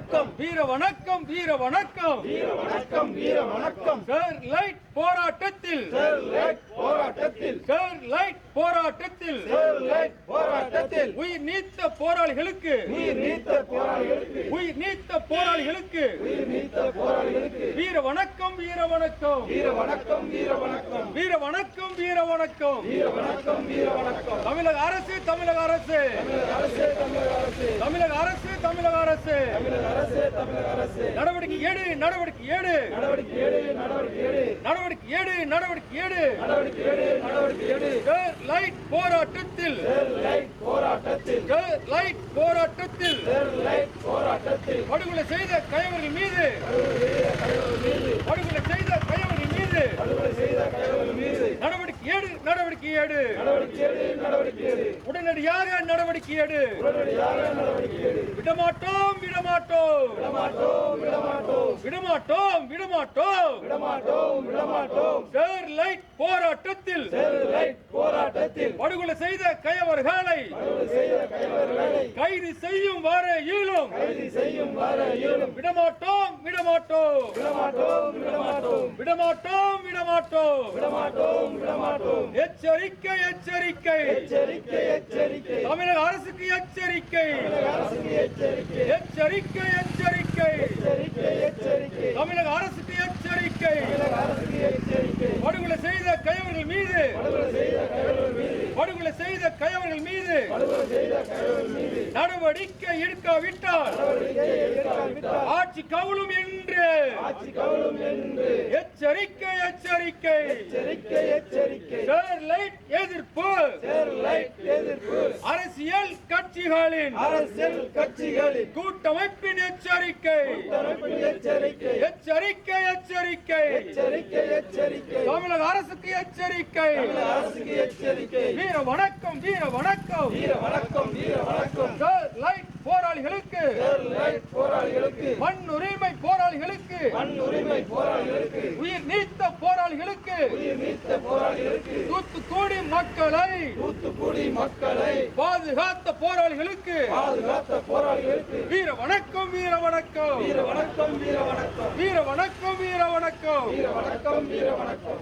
வணக்கம் வீர வணக்கம் வீர வணக்கம். வீர வணக்கம் வீர வணக்கம் சார் லைட் போராட்டத்தில். சார் லைட் போராட்டத்தில். சார் லைட் போராட்டத்தில் சார் லைட் போராட்டத்தில் உயிர் நீத்த போராளிகளுக்கு. உயிர் நீத்த போராளிகளுக்கு. உயிர் நீத்த போராளிகளுக்கு உயிர் நீத்த போராளிகளுக்கு வீர வணக்கம் வீர வணக்கம். வீர வணக்கம் வீர வணக்கம். வீர வணக்கம் வீர வணக்கம். வீர வணக்கம் வீர தமிழக அரசு தமிழக அரசு. தமிழக அரசு தமிழக அரசு. நடவடிக்கை ஏடு நடவடிக்கை ஏடு நடவடிக்கை ஏடு நடவடிக்கை ஏடு நடவடிக்கை ஏடு நடவடிக்கை ஏடு லைட் போராட்டத்தில். போராட்டத்தில் லைட் போராட்டத்தில் போராட்டத்தில். படுகொலை செய்த கயவர்கள் மீது. உடனடியாக நடவடிக்கை எடு விடமாட்டோம். விடமாட்டோம் விடமாட்டோம். விடமாட்டோம் போராட்டத்தில் போராட்டத்தில். படுகொலை செய்த கயவர்களை. கைது செய்யும் வரை இயலும் விடமாட்டோம் விடமாட்டோம் விடமாட்டோம் விடமாட்டோம். விடமாட்டோம் விடமாட்டோம். விடமாட்டோம் விடமாட்டோம். எச்சரிக்கை எச்சரிக்கை. எச்சரிக்கை எச்சரிக்கை. தமிழக அரசுக்கு எச்சரிக்கை. அரசுக்கு எச்சரிக்கை. எச்சரிக்கை எச்சரிக்கை. எச்சரிக்கை எச்சரிக்கை. தமிழக அரசுக்கு படுகொலை செய்த கயவர்கள் மீது நடவடிக்கை எடுக்காவிட்டால் ஆட்சி கவுளும் என்று எச்சரிக்கை எச்சரிக்கை. எச்சரிக்கை எச்சரிக்கை. எதிர்ப்பு. கட்சிகளின் அரசியல் கட்சிகளின் கூட்டமைப்பின் எச்சரிக்கை. எச்சரிக்கை. எச்சரிக்கை எச்சரிக்கை. எச்சரிக்கை எச்சரிக்கை. தமிழக அரசுக்கு எச்சரிக்கை. அரசுக்கு எச்சரிக்கை. வீர வணக்கம் வீர வணக்கம். வீர வணக்கம் வீர வணக்கம். ஸ்டெர்லைட் போராளிகளுக்கு போராளிகளுக்கு. மண் உரிமை போராளிகளுக்கு. மண் உரிமை போராளிகளுக்கு. உயிர் நீத்த போராளிகளுக்கு. உயிர் நீத்த போராளிகளுக்கு. தூத்துக்குடி மக்களை தூத்துக்குடி மக்களை பாதுகாத்த போராளிகளுக்கு பாதுகாத்த போராளிகளுக்கு வீர வணக்கம் வீர வணக்கம். வீர வணக்கம் வீர வணக்கம். வீர வணக்கம் வீர வணக்கம். வீர வணக்கம் வீர வணக்கம்.